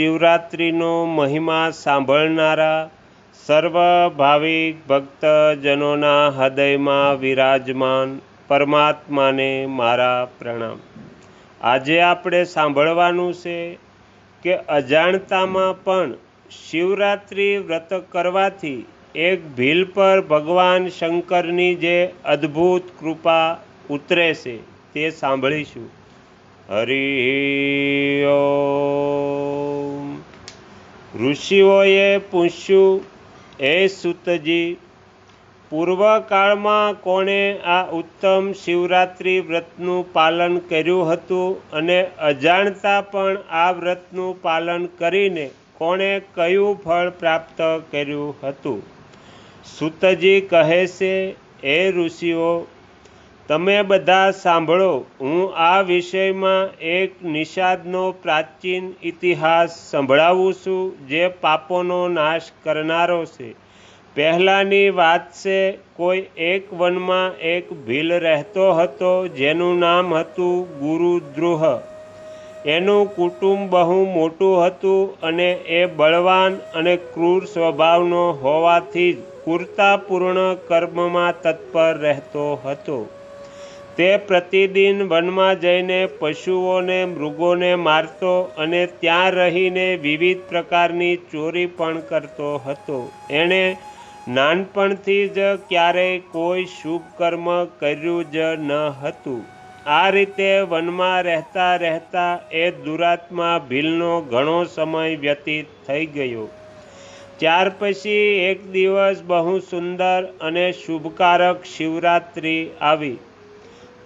મહાશિવરાત્રિનો મહિમા સાંભળનારા સર્વ ભાવિક ભક્તજનોના હૃદયમાં વિરાજમાન પરમાત્માને મારા પ્રણામ. આજે આપણે સાંભળવાનું છે કે અજાણતામાં પણ શિવરાત્રિ વ્રત કરવાથી એક ભીલ પર ભગવાન શંકરની જે અદ્ભુત કૃપા ઉતરે છે તે સાંભળીશું. હરિ ઓમ ઋષિઓએ પૂછ્યું, હે સુતજી, પૂર્વકાળમાં કોણે આ ઉત્તમ શિવરાત્રિ વ્રતનું પાલન કર્યું હતું અને અજાણતા પણ આ વ્રતનું પાલન કરીને કોણે કયું ફળ પ્રાપ્ત કર્યું હતું? સુતજી કહે છે, હે ઋષિઓ તમે બધા સાંભળો, હું આ વિષયમાં એક નિષાદનો પ્રાચીન ઇતિહાસ સંભળાવું છું જે પાપોનો નાશ કરનારો છે. પહેલાંની વાત છે, કોઈ એક વનમાં એક ભીલ રહેતો હતો જેનું નામ હતું ગુરુદ્રુહ. એનું કુટુંબ બહુ મોટું હતું અને એ બળવાન અને ક્રૂર સ્વભાવનો હોવાથી જ ક્રૂરતાપૂર્ણ કર્મમાં તત્પર રહેતો હતો. તે પ્રતિદિન વનમાં જઈને પશુઓને, મૃગોને મારતો અને ત્યાં રહીને વિવિધ પ્રકારની ચોરી પણ કરતો હતો. એણે નાનપણથી જ ક્યારેય કોઈ શુભ કર્મ કર્યું જ ન હતું. આ રીતે વનમાં રહેતા રહેતા એ દુરાત્મા ભીલનો ઘણો સમય વ્યતીત થઈ ગયો. ત્યાર પછી એક દિવસ બહુ સુંદર અને શુભકારક શિવરાત્રિ આવી.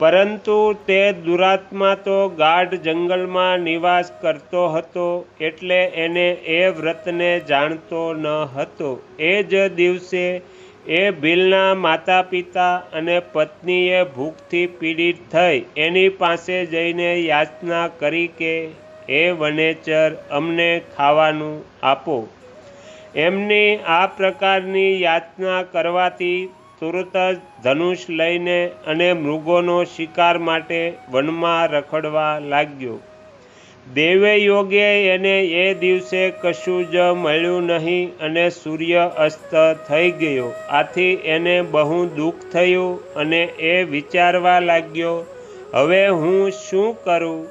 પરંતુ તે દુરાત્મા તો ગાઢ જંગલમાં નિવાસ કરતો હતો એટલે એને એ વ્રતને જાણતો ન હતો. એ જ દિવસે એ ભીલના માતા પિતા અને પત્નીએ ભૂખથી પીડિત થઈ એની પાસે જઈને યાચના કરી કે એ વનેચર, અમને ખાવાનું આપો. એમની આ પ્રકારની યાચના કરવાથી તુરત જ ધનુષ લઈને અને મૃગોનો શિકાર માટે વનમાં રખડવા લાગ્યો. દેવે યોગે એને એ દિવસે કશું જ મળ્યું નહીં અને સૂર્ય અસ્ત થઈ ગયો. આથી એને બહુ દુઃખ થયું અને એ વિચારવા લાગ્યો, હવે હું શું કરું?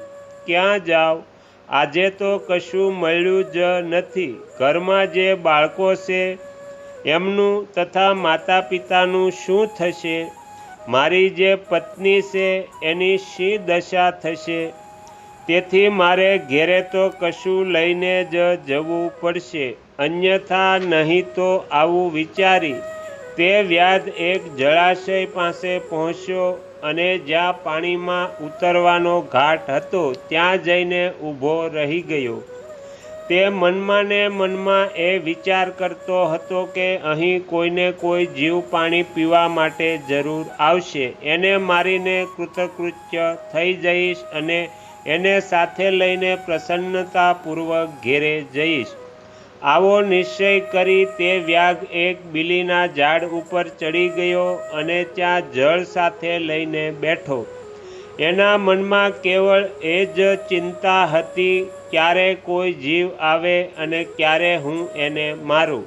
ક્યાં જાઉં? આજે તો કશું મળ્યું જ નથી. ઘરમાં જે બાળકો છે એમનું તથા માતા પિતાનું શું થશે? મારી જે પત્ની છે, એની શી દશા થશે? તેથી મારે ઘેરે તો કશું લઈને જ જવું પડશે. અન્યથા નહીં તો આવું વિચારી તે વ્યાજ એક જળાશય પાસે પહોંચ્યો અને જ્યાં પાણીમાં ઉતરવાનો ઘાટ હતો, ત્યાં જઈને ઊભો રહી ગયો. તે મનમાં ને મનમાં એ વિચાર કરતો હતો કે અહીં કોઈને કોઈ જીવ પાણી પીવા માટે જરૂર આવશે. એને મારીને કૃતકૃત્ય થઈ જઈશ અને એને સાથે લઈને પ્રસન્નતાપૂર્વક ઘેરે જઈશ. આવો નિશ્ચય કરી તે વ્યાગ એક બિલીના ઝાડ ઉપર ચડી ગયો અને ત્યાં જળ સાથે લઈને બેઠો. એના મનમાં કેવળ એ જ ચિંતા હતી ક્યારે કોઈ જીવ આવે અને ક્યારે હું એને મારું?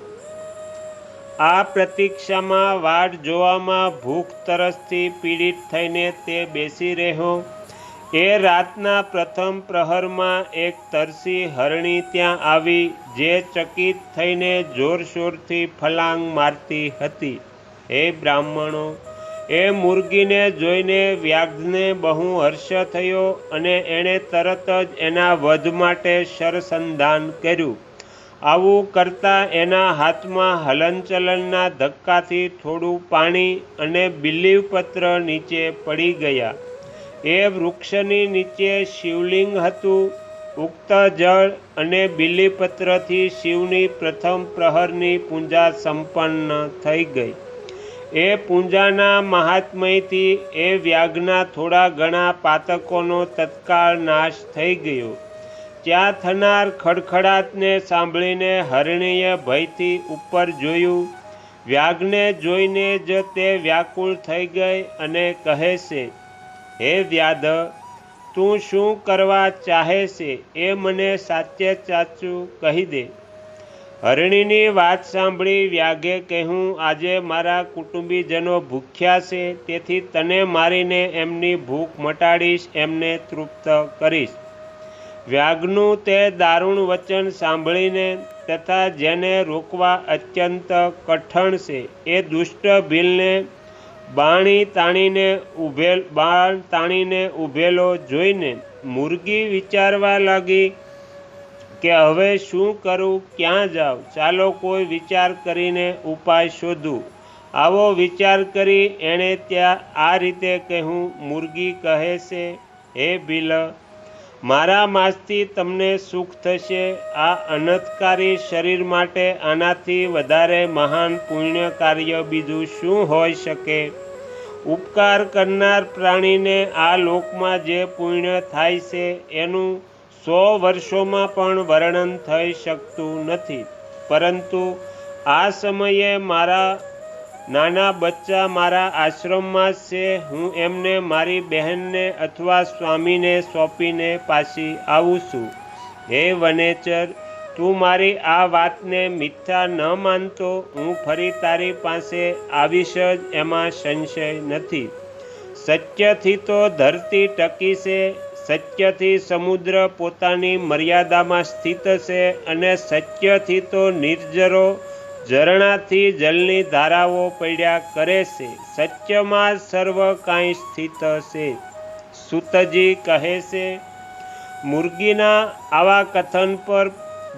આ પ્રતીક્ષામાં વાટ જોવામાં ભૂખ તરસથી પીડિત થઈને તે બેસી રહ્યો. એ રાતના પ્રથમ પ્રહરમાં એક તરસી હરણી ત્યાં આવી, જે ચકિત થઈને જોરશોરથી ફલાંગ મારતી હતી. હે બ્રાહ્મણો એ મુરગીને જોઈને વ્યાઘ્રને બહુ હર્ષ થયો અને એણે તરત જ એના વધ માટે શરસંધાન કર્યું. આવું કરતાં એના હાથમાં હલનચલનના ધક્કાથી થોડું પાણી અને બિલીવપત્ર નીચે પડી ગયા. એ વૃક્ષની નીચે શિવલિંગ હતું. ઉક્ત જળ અને બિલીપત્રથી શિવની પ્રથમ પ્રહરની પૂજા સંપન્ન થઈ ગઈ. એ પૂંજાના મહાત્મયથી એ વ્યાઘના થોડા ઘણા પાતકોનો તત્કાળ નાશ થઈ ગયો. ત્યાં થનાર ખડખડાટને સાંભળીને હરણીએ ભયથી ઉપર જોયું. વ્યાઘને જોઈને જ તે વ્યાકુળ થઈ ગઈ અને કહે છે, હે વ્યાધ, તું શું કરવા ચાહે છે એ મને સાચે સાચું કહી દે. હરણીની વાત સાંભળી વ્યાઘે કહ્યું, આજે મારા કુટુંબીજનો ભૂખ્યા છે? તેથી તને મારીને એમની ભૂખ મટાડીશ, એમને તૃપ્ત કરીશ. વ્યાઘનું તે દારૂણ વચન સાંભળીને તથા જેને રોકવા અત્યંત કઠણ છે, એ દુષ્ટ ભીલને બાણી તાણીને ઉભેલ બાણ તાણીને ઊભેલો જોઈને મુરગી વિચારવા લાગી કે હવે શું કરું, ક્યાં જાઉં? ચાલો કોઈ વિચાર કરીને ઉપાય શોધું. આવો વિચાર કરી એણે ત્યાં આ રીતે કહ્યું, મુરગી કહે છે, હે બિલ, મારા માસથી તમને સુખ થશે. આ અનથકારી શરીર માટે આનાથી વધારે મહાન પુણ્ય કાર્ય બીજું શું હોઈ શકે? ઉપકાર કરનાર પ્રાણીને આ લોકમાં જે પુણ્ય થાય છે, એનું સો વર્ષોમાં પણ વર્ણન થઈ શકતું નથી. પરંતુ આ સમયે મારા નાના બચ્ચા મારા આશ્રમમાં છે, હું એમને મારી બહેનને અથવા સ્વામીને સોંપીને પાછી આવું છું. હે વનેચર, તું મારી આ વાતને મિથ્યા ન માનતો, હું ફરી તારી પાસે આવીશ જ એમાં સંશય નથી. સત્યથી તો ધરતી ટકી છે સત્યથી સમુદ્ર પોતાની મર્યાદામાં સ્થિત છે અને સત્યથી તો નિર્જરો ઝરણાથી જલની ધારાઓ પડ્યા કરે છે. સત્યમાં સર્વ કાંઈ સ્થિત છે. સુતજી કહે છે, મુરગીના આવા કથન પર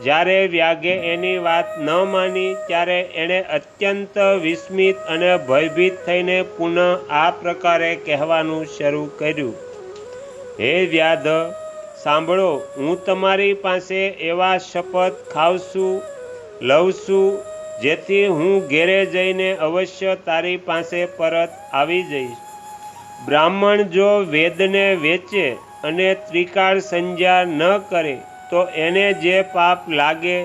જ્યારે વ્યાગે એની વાત ન માની, ત્યારે એણે અત્યંત વિસ્મિત અને ભયભીત થઈને પુનઃ આ પ્રકારે કહેવાનું શરૂ કર્યું. હે વ્યાધ, સાંભળો, હું તમારી પાસે એવા શપથ ખાવશું લઉં છું જેથી હું ઘેરે જઈને અવશ્ય તારી પાસે પરત આવી જઈશ. બ્રાહ્મણ જો વેદને વેચે અને ત્રિકાળ સંજ્ઞા ન કરે, તો એને જે પાપ લાગે,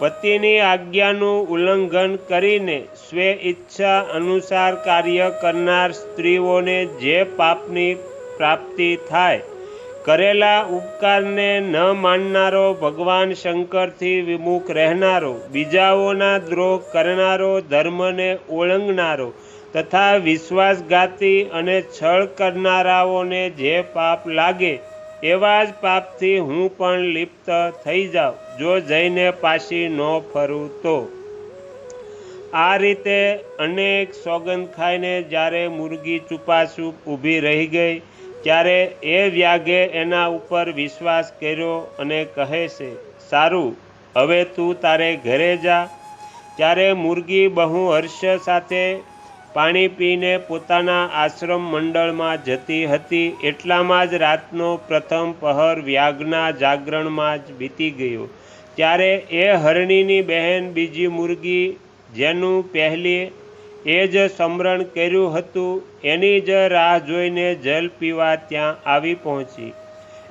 પતિની આજ્ઞાનું ઉલ્લંઘન કરીને સ્વે ઈચ્છા અનુસાર કાર્ય કરનાર સ્ત્રીઓને જે પાપની પ્રાપ્તિ થાય. કરેલા ઉપકારને ન માનનારો ભગવાન શંકરથી વિમુખ રહેનારો, બીજાઓના દ્રોહ કરનારો, ધર્મને ઓળંગનારો તથા વિશ્વાસઘાતી અને છળ કરનારાઓને જે પાપ લાગે, એવા જ પાપથી હું પણ લિપ્ત થઈ જાઉં, જો જઈને પાછી ન ફરું તો. આ રીતે અનેક સોગંદ ખાઈને જ્યારે મુરગી ચૂપાચૂપ ઊભી રહી ગઈ ત્યારે એ વ્યાગે એના ઉપર વિશ્વાસ કર્યો અને કહે છે, સારું, હવે તું તારે ઘરે જા. ત્યારે મુરગી બહુ હર્ષ સાથે પાણી પીને પોતાના આશ્રમ મંડળમાં જતી હતી. એટલામાં જ રાતનો પ્રથમ પહર વ્યાગના જાગરણમાં જ વીતી ગયો. ત્યારે એ હરણીની બહેન બીજી મુરગી જેનું પહેલી એ જ સમરણ કર્યું હતું, એની જ રાહ જોઈને જલ પીવા ત્યાં આવી પહોંચી.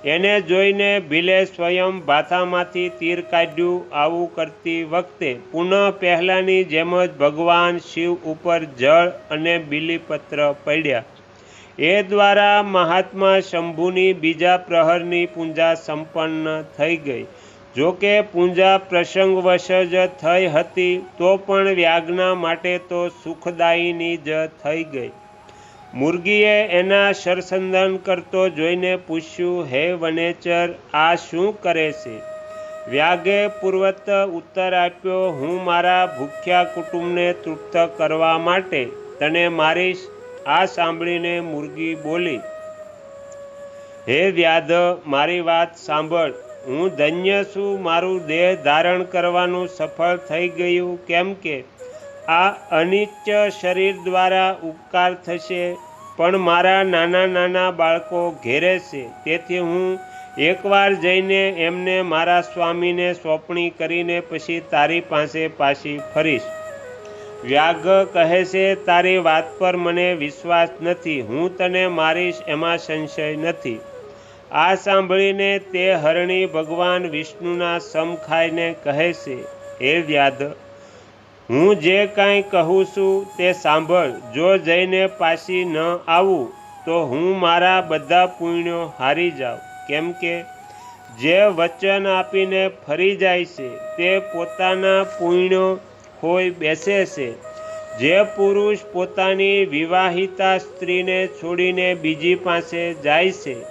એને જોઈને ભીલે સ્વયં ભાથામાંથી તીર કાઢ્યું. આવું કરતી વખતે પુનઃ પહેલાંની જેમ જ ભગવાન શિવ ઉપર જળ અને બિલીપત્ર પડ્યા. એ દ્વારા મહાત્મા શંભુની બીજા પ્રહરની પૂજા સંપન્ન થઈ ગઈ. જો કે પૂજા પ્રસંગવશ જ થઈ હતી, તો પણ વ્યાજ્ઞા માટે તો સુખદાયીની જ થઈ ગઈ. મુરગીએ એના સરસંદન કરતો જોઈને પૂછ્યું, હે વનેચર, આ શું કરે છે? વ્યાગે પૂર્વત ઉત્તર આપ્યો, હું મારા ભૂખ્યા કુટુંબને તૃપ્ત કરવા માટે તને મારીશ. આ સાંભળીને મુરગી બોલી, હે વ્યાધ મારી વાત સાંભળ. હું ધન્ય છું, મારું દેહ ધારણ કરવાનું સફળ થઈ ગયું. કેમ કે આ અનિચ્ય શરીર દ્વારા ઉપકાર થશે, પણ મારા નાના નાના બાળકો ઘેરે છે. તેથી હું એકવાર જઈને એમને મારા સ્વામીને સોંપણી કરીને પછી તારી પાસે પાછી ફરીશ. વ્યાઘ કહે છે, તારી વાત પર મને વિશ્વાસ નથી. હું તને મારીશ, એમાં સંશય નથી. આ સાંભળીને તે હરણી ભગવાન વિષ્ણુના સમ ખાઈને કહે છે, હે વ્યાધ હું જે કાંઈ કહું છું તે સાંભળ. જો જઈને પાછી ન આવું, તો હું મારા બધા પુણ્યો હારી જાઉં. કેમ કે જે વચન આપીને ફરી જાય છે, તે પોતાના પુણ્યો ખોઈ બેસે છે. જે પુરુષ પોતાની વિવાહિતા સ્ત્રીને છોડીને બીજી પાસે જાય છે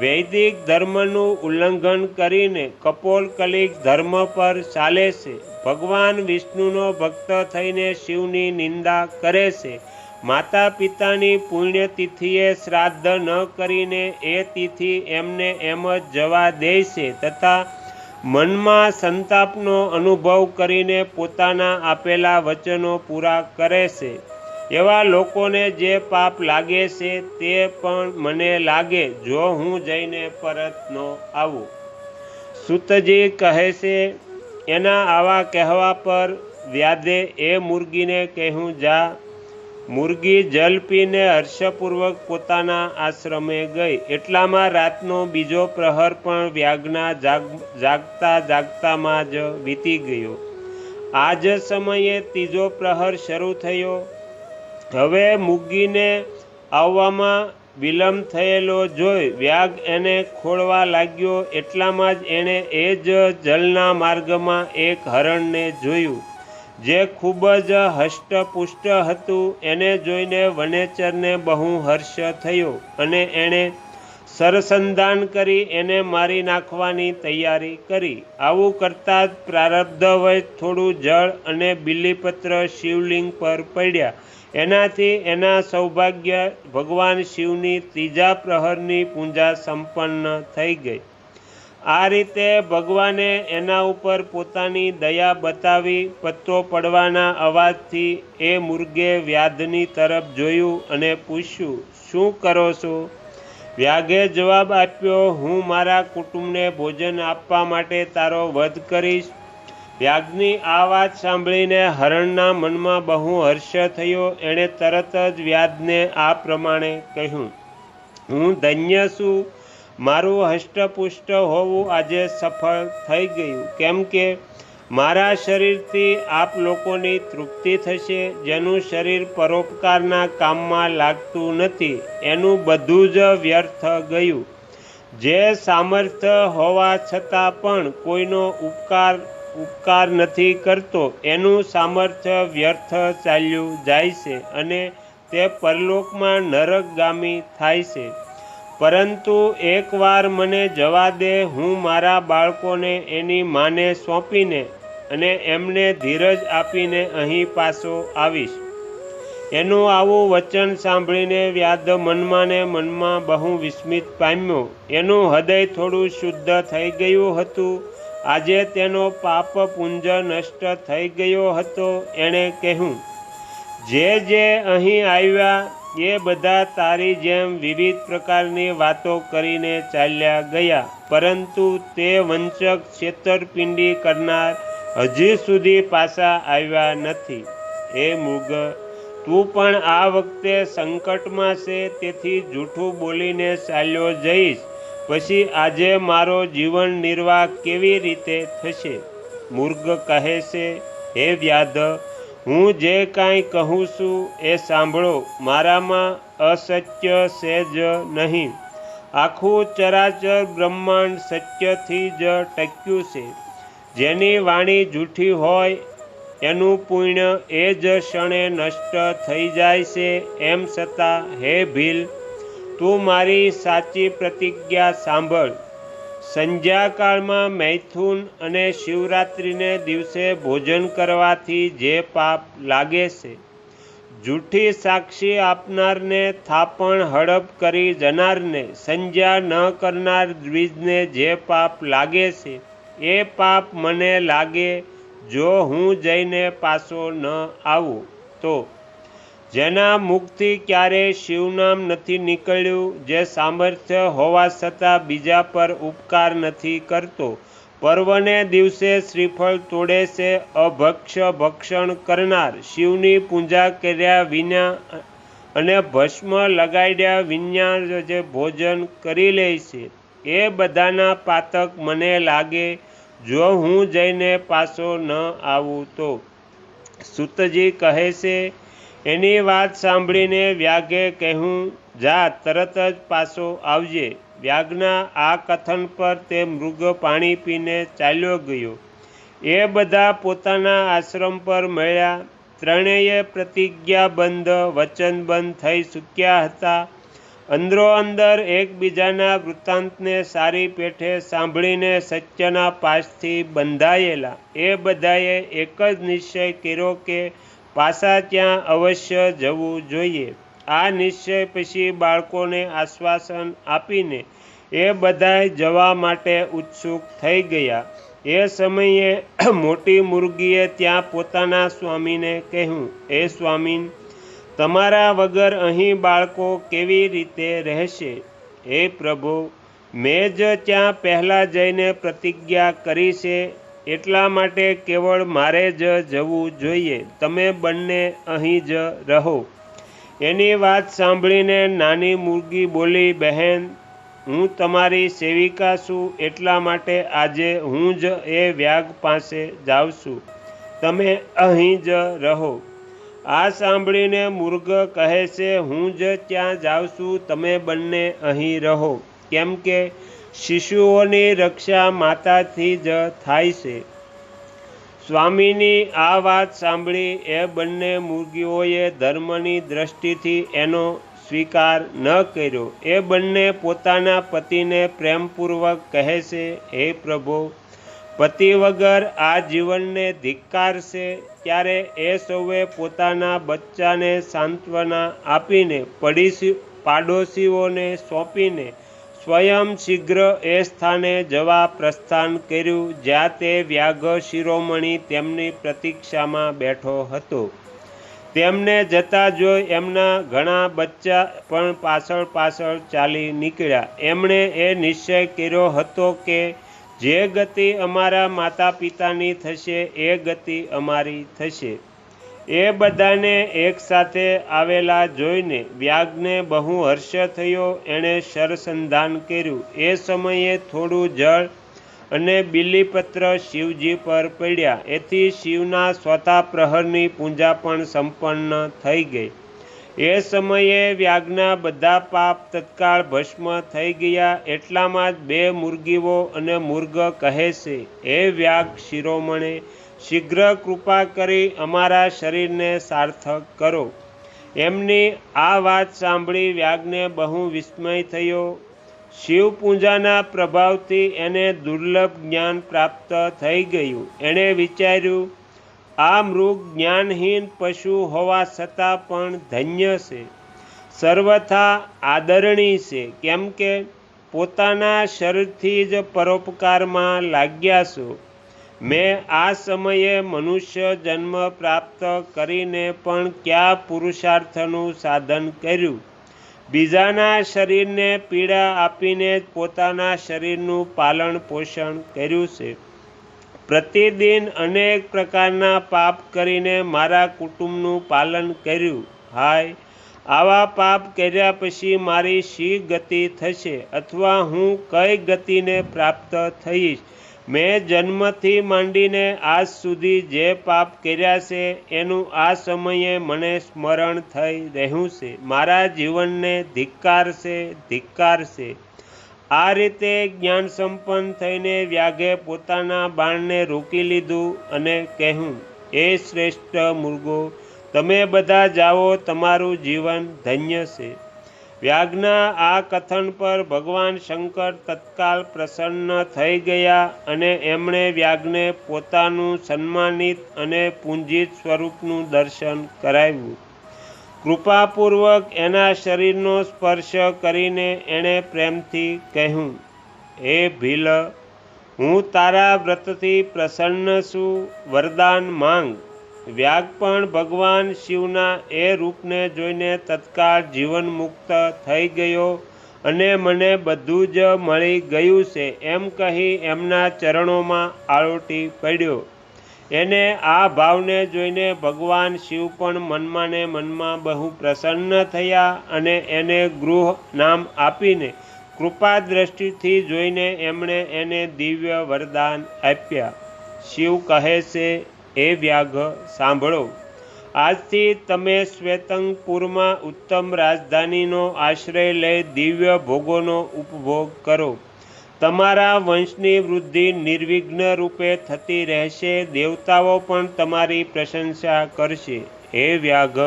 વૈદિક ધર્મનું ઉલ્લંઘન કરીને કપોલકલિક ધર્મ પર ચાલે છે. ભગવાન વિષ્ણુનો ભક્ત થઈને શિવની નિંદા કરે છે. માતા પિતાની પુણ્યતિથિએ શ્રાદ્ધ ન કરીને એ તિથિ એમને એમ જ જવા દે છે તથા મનમાં સંતાપનો અનુભવ કરીને પોતાના આપેલા વચનો પૂરા કરે છે. એવા લોકોને જે પાપ લાગે છે તે પણ મને લાગે જો હું જઈને પરત ન આવું. સુતજી કહે છે, એના આવા કહેવા પર વ્યાધે એ મુરગીને કહ્યું જા. મુરગી જલ પીને હર્ષપૂર્વક પોતાના આશ્રમે ગઈ. એટલામાં રાતનો બીજો પ્રહર પણ વ્યાગના જાગ, જાગતા જાગતામાં જ વીતી ગયો. આ જ સમયે ત્રીજો પ્રહર શરૂ થયો. હવે મૂકીને આવવામાં વિલંબ થયેલો જોઈ વ્યાગ એને ખોળવા લાગ્યો. એટલામાં જ એણે એ જ જલના માર્ગમાં એક હરણને જોયું, જે ખૂબ જ હષ્ટપુષ્ટ હતું. એને જોઈને વનેચરને બહુ હર્ષ થયો અને એણે સરસંધાન કરી એને મારી નાખવાની તૈયારી કરી. આવું કરતાં જ પ્રારબ્ધ હોય થોડું જળ અને બિલીપત્ર શિવલિંગ પર પડ્યા. એનાથી એના સૌભાગ્ય ભગવાન શિવની ત્રીજા પ્રહરની પૂજા સંપન્ન થઈ ગઈ. આ રીતે ભગવાને એના ઉપર પોતાની દયા બતાવી પત્તો પડવાના અવાજથી એ મુર્ગે વ્યાધની તરફ જોયું અને પૂછ્યું, શું કરો છો? વ્યાઘે જવાબ આપ્યો, હું મારા કુટુંબને ભોજન આપવા માટે તારો વધ કરીશ. વ્યાગની આ વાત સાંભળીને હરણના મનમાં બહુ હર્ષ થયો. એણે તરત જ વ્યાજને આ પ્રમાણે કહ્યું, હું ધન્ય છું. મારું હષ્ટપુષ્ટ હોવું આજે સફળ થઈ ગયું. કેમ કે મારા શરીરથી આપ લોકોની તૃપ્તિ થશે. જેનું શરીર પરોપકારના કામમાં લાગતું નથી. એનું બધું જ વ્યર્થ ગયું. જે સામર્થ્ય હોવા છતાં પણ કોઈનો ઉપકાર ઉપકાર નથી કરતો. એનું સામર્થ્ય વ્યર્થ ચાલ્યું જાય છે અને તે પરલોકમાં નરકગામી થાય છે. પરંતુ એકવાર મને જવા દે, હું મારા બાળકોને એની માને સોંપીને અને એમને ધીરજ આપીને અહીં પાછો આવીશ. એનું આવું વચન સાંભળીને વ્યાધ મનમાં ને મનમાં બહુ વિસ્મિત પામ્યો. એનું હૃદય થોડું શુદ્ધ થઈ ગયું હતું. આજે તેનો પાપ પુંજ નષ્ટ થઈ ગયો હતો, એણે કહ્યું, જે જે અહીં આવ્યા, એ બધા તારી જેમ વિવિધ પ્રકારની વાતો કરીને ચાલ્યા ગયા. પરંતુ તે વંચક છેતરપિંડી કરનાર હજી સુધી પાછા આવ્યા નથી. હે મુગ, તું પણ આ વખતે સંકટમાં છે, તેથી જૂઠું બોલીને ચાલ્યો જઈશ. પછી આજે મારો જીવન નિર્વાહ કેવી રીતે થશે? મુર્ગ કહે છે, હે વ્યાધ, હું જે કાંઈ કહું છું એ સાંભળો. મારામાં અસત્ય છે જ નહીં. આખું ચરાચર બ્રહ્માંડ સત્યથી જ ટક્યું છે. જેની વાણી જૂઠી હોય, એનું પુણ્ય એ જ ક્ષણે નષ્ટ થઈ જાય છે. એમ છતાં, હે ભીલ તું મારી સાચી પ્રતિજ્ઞા સાંભળ. સંધ્યાકાળમાં મૈથુન અને શિવરાત્રિને દિવસે ભોજન કરવાથી જે પાપ લાગે છે. જૂઠી સાક્ષી આપનારને થાપણ હડપ કરી જનારને સંજ્ઞા ન કરનાર દ્વિજને જે પાપ લાગે છે, એ પાપ મને લાગે જો હું જઈને પાછો ન આવું. તો જેના મુખથી ક્યારેય શિવનામ નથી નીકળ્યું, જે સામર્થ્ય હોવા છતાં બીજા પર ઉપકાર નથી કરતો. પર્વને દિવસે શ્રીફળ તોડે છે અભક્ષ ભક્ષણ કરનાર. શિવની પૂજા કર્યા વિના અને ભસ્મ લગાડ્યા વિના જે ભોજન કરી લે છે. એ બધાના પાતક મને લાગે, જો હું જઈને પાછો ન આવું તો. સુતજી કહે છે એની વાત સાંભળીને વ્યાગે કહ્યું, જા, તરત જ પાછો આવજે. વ્યાગના આ કથન પર તે મૃગ પાણી પીને ચાલ્યો ગયો. એ બધા પોતાના આશ્રમ પર મળ્યા. ત્રણેય પ્રતિજ્ઞાબંધ વચનબંધ થઈ ચૂક્યા હતા. અંદરો અંદર એકબીજાના વૃત્તાંતને સારી પેઠે સાંભળીને સત્યના પાસથી બંધાયેલા. એ બધાએ એક જ નિશ્ચય કર્યો કે પાછા ત્યાં અવશ્ય જવું જોઈએ. આ નિશ્ચય પછી બાળકોને આશ્વાસન આપીને એ બધાય જવા માટે ઉત્સુક થઈ ગયા. એ સમયે મોટી મુરગીએ ત્યાં પોતાના સ્વામીને કહ્યું, એ સ્વામીન, તમારા વગર અહીં બાળકો કેવી રીતે રહેશે? હે પ્રભુ, મેં જ ત્યાં પહેલાં જઈને પ્રતિજ્ઞા કરી છે. એટલા માટે કેવળ મારે જ જવું જોઈએ. તમે બંને અહીં જ રહો. એની વાત સાંભળીને નાની મુરગી બોલી, બહેન, હું તમારી સેવિકા છું, એટલા માટે આજે હું જ એ વ્યાગ પાસે જાઉં છું. તમે અહીં જ રહો. આ સાંભળીને મુર્ગ કહે છે, હું જ ત્યાં જાઉં છું, તમે બંને અહીં રહો. કેમ કે શિશુઓની રક્ષા માતાથી જ થાય છે. સ્વામીની આ વાત સાંભળી એ બંને મુર્ગીઓએ ધર્મની દ્રષ્ટિથી એનો સ્વીકાર ન કર્યો. એ બંને પોતાના પતિને પ્રેમપૂર્વક કહે છે, હે પ્રભુ, પતિ વગર આ જીવનને ધિક્કારશે ત્યારે એ સૌએ પોતાના બચ્ચાને સાંત્વના આપીને પડીશી પાડોશીઓને સોંપીને સ્વયં શીઘ્ર એ સ્થાને જવા પ્રસ્થાન કર્યું જ્યાં તે વ્યાઘ શિરોમણી તેમની પ્રતીક્ષામાં બેઠો હતો. તેમને જતા જોઈ એમના ઘણા બચ્ચા પણ પાછળ પાછળ ચાલી નીકળ્યા. એમણે એ નિશ્ચય કર્યો હતો કે જે ગતિ અમારા માતા પિતાની થશે, એ ગતિ અમારી થશે. એ બધાને એકસાથે આવેલા જોઈને વ્યાગને બહુ હર્ષ થયો. એણે શરસંધાન કર્યું. એ સમયે થોડું જળ અને બિલીપત્ર શિવજી પર પડ્યા. એથી શિવના સ્વતા પ્રહરની પૂજા પણ સંપન્ન થઈ ગઈ. એ સમયે વ્યાગના બધા પાપ તત્કાળ ભસ્મ થઈ ગયા. એટલામાં જ બે મુર્ગીઓ અને મુર્ગ કહે છે, હે વ્યાગ શિરોમણે શીઘ્ર કૃપા કરી અમારા શરીરને સાર્થક કરો. એમની આ વાત સાંભળી વ્યાગને બહુ વિસ્મય થયો. શિવ પૂજાના પ્રભાવથી એને દુર્લભ જ્ઞાન પ્રાપ્ત થઈ ગયું. એણે વિચાર્યું, આ મૃગ જ્ઞાનહીન પશુ હોવા છતાં પણ ધન્ય છે. સર્વથા આદરણીય છે. કેમ કે પોતાના શરીરથી જ પરોપકારમાં લાગ્યા છો. મેં આ સમયે મનુષ્ય જન્મ પ્રાપ્ત કરીને પણ કયા પુરુષાર્થનું સાધન કર્યું? બીજાના શરીરને પીડા આપીને જ પોતાના શરીરનું પાલન પોષણ કર્યું છે. પ્રતિદિન અનેક પ્રકારના પાપ કરીને મારા કુટુંબનું પાલન કર્યું. હાય, આવા પાપ કર્યા પછી મારી શી ગતિ થશે? અથવા હું કઈ ગતિને પ્રાપ્ત થઈશ? મેં જન્મથી માંડીને આજ સુધી જે પાપ કર્યા છે, એનું આ સમયે મને સ્મરણ થઈ રહ્યું છે. મારા જીવનને ધિક્કાર છે ધિક્કાર છે. આ રીતે જ્ઞાન સંપન્ન થઈને વ્યાઘે પોતાના બાણને રોકી લીધું અને કહ્યું, એ શ્રેષ્ઠ મૃગો તમે બધા જાઓ, તમારું જીવન ધન્ય છે. વ્યાગના આ કથન પર ભગવાન શંકર તત્કાલ પ્રસન્ન થઈ ગયા અને એમણે વ્યાગને પોતાનું સન્માનિત અને પૂંજિત સ્વરૂપનું દર્શન કરાવ્યું. કૃપાપૂર્વક એના શરીરનો સ્પર્શ કરીને એણે પ્રેમથી કહ્યું, હે ભીલ, હું તારા વ્રતથી પ્રસન્ન છું, વરદાન માંગ. વ્યાગ પણ ભગવાન શિવના એ રૂપને જોઈને તત્કાળ જીવન મુક્ત થઈ ગયો અને મને બધું જ મળી ગયું છે એમ કહી એમના ચરણોમાં આળોટી પડ્યો. એને આ ભાવને જોઈને ભગવાન શિવ પણ મનમાં ને મનમાં બહુ પ્રસન્ન થયા અને એને ગૃહ નામ આપીને કૃપા દ્રષ્ટિથી જોઈને એમણે એને દિવ્ય વરદાન આપ્યા. શિવ કહે છે એ વ્યાઘ સાંભળો. આજથી તમે શ્વેતંગપુરમાં ઉત્તમ રાજધાનીનો આશ્રય લઈ દિવ્ય ભોગોનો ઉપભોગ કરો. તમારા વંશની વૃદ્ધિ નિર્વિઘ્ન રૂપે થતી રહેશે. દેવતાઓ પણ તમારી પ્રશંસા કરશે. હે વ્યાઘ,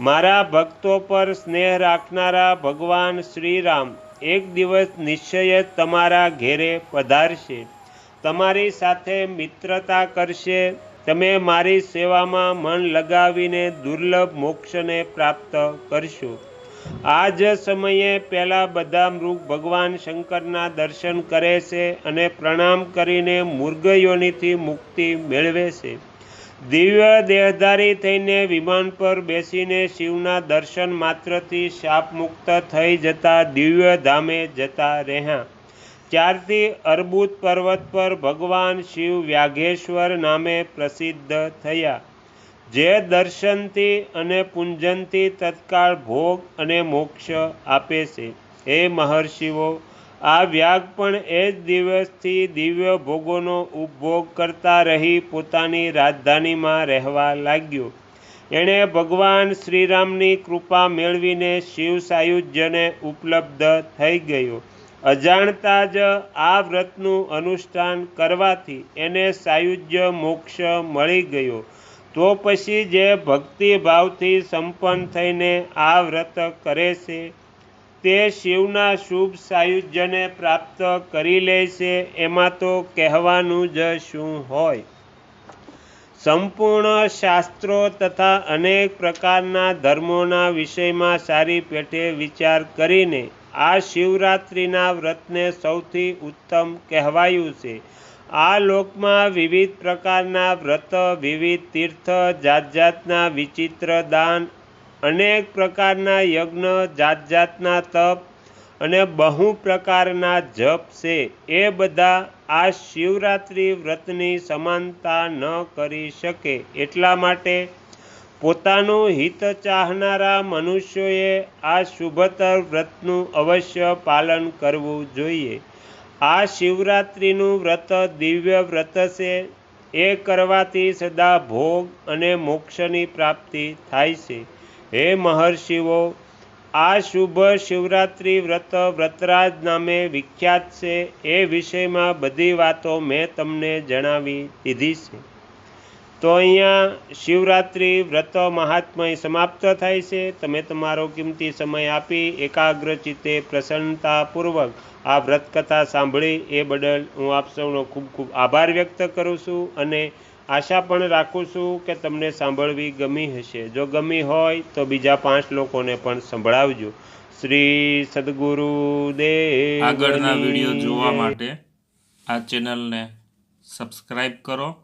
મારા ભક્તો પર સ્નેહ રાખનારા ભગવાન શ્રીરામ એક દિવસ નિશ્ચય તમારા ઘેરે પધારશે. તમારી સાથે મિત્રતા કરશે. તમે મારી સેવામાં મન લગાવીને દુર્લભ મોક્ષને પ્રાપ્ત કરશો. આ જ સમયે પહેલાં બધા મૃગ ભગવાન શંકરના દર્શન કરે છે અને પ્રણામ કરીને મૃગયોનીથી મુક્તિ મેળવે છે. દિવ્ય દેહધારી થઈને વિમાન પર બેસીને શિવના દર્શન માત્રથી શાપ મુક્ત થઈ જતા દિવ્ય ધામે જતા રહ્યા. ત્યારથી અર્બુદ પર્વત પર ભગવાન શિવ વ્યાઘેશ્વર નામે પ્રસિદ્ધ થયા. જે દર્શનથી અને પૂંજનથી તત્કાળ ભોગ અને મોક્ષ આપે છે. હે મહર્ષિઓ, આ વ્યાગ પણ એ જ દિવસથી દિવ્ય ભોગોનો ઉપભોગ કરતા રહી પોતાની રાજધાનીમાં રહેવા લાગ્યો. એણે ભગવાન શ્રીરામની કૃપા મેળવીને શિવ સાયુજ્યને ઉપલબ્ધ થઈ ગયો. અજાણતા જ આ વ્રતનું અનુષ્ઠાન કરવાથી એને સાયુજ્ય મોક્ષ મળી ગયો. તો પછી જે ભક્તિભાવથી સંપન્ન થઈને આ વ્રત કરે છે, તે શિવના શુભ સાયુજ્યને પ્રાપ્ત કરી લે છે, એમાં તો કહેવાનું જ શું હોય? સંપૂર્ણ શાસ્ત્રો તથા અનેક પ્રકારના ધર્મોના વિષયમાં સારી પેઠે વિચાર કરીને આ શિવરાત્રિના વ્રતને સૌથી ઉત્તમ કહેવાયું છે. આ લોકમાં વિવિધ પ્રકારના વ્રત, વિવિધ તીર્થ જાત જાતના વિચિત્ર દાન, અનેક પ્રકારના યજ્ઞ જાત જાતના તપ અને બહુ પ્રકારના જપ છે. એ બધા આ શિવરાત્રિ વ્રતની સમાનતા ન કરી શકે એટલા માટે પોતાનું હિત ચાહનારા મનુષ્યોએ આ શુભતર વ્રતનું અવશ્ય પાલન કરવું જોઈએ. આ શિવરાત્રિનું વ્રત દિવ્ય વ્રત છે. એ કરવાથી સદા ભોગ અને મોક્ષની પ્રાપ્તિ થાય છે. હે મહર્ષિઓ, આ શુભ શિવરાત્રિ વ્રત વ્રતરાજ નામે વિખ્યાત છે. એ વિષયમાં બધી વાતો મેં તમને જણાવી દીધી છે. તો અહીંયા શિવરાત્રિ વ્રત મહાત્મય સમાપ્ત થાય છે. તમે તમારો કિંમતી સમય આપી એકાગ્ર ચિત્તે પ્રસન્નતાપૂર્વક આ વ્રતકથા સાંભળી એ બદલ હું આપ સૌનો ખૂબ ખૂબ આભાર વ્યક્ત કરું છું અને આશા પણ રાખું છું કે તમને સાંભળવી ગમી હશે. જો ગમી હોય તો બીજા પાંચ લોકોને પણ સંભળાવજો. શ્રી સદગુરુ દેવ આગળના વીડિયો જોવા માટે આ ચેનલને સબસ્ક્રાઈબ કરો.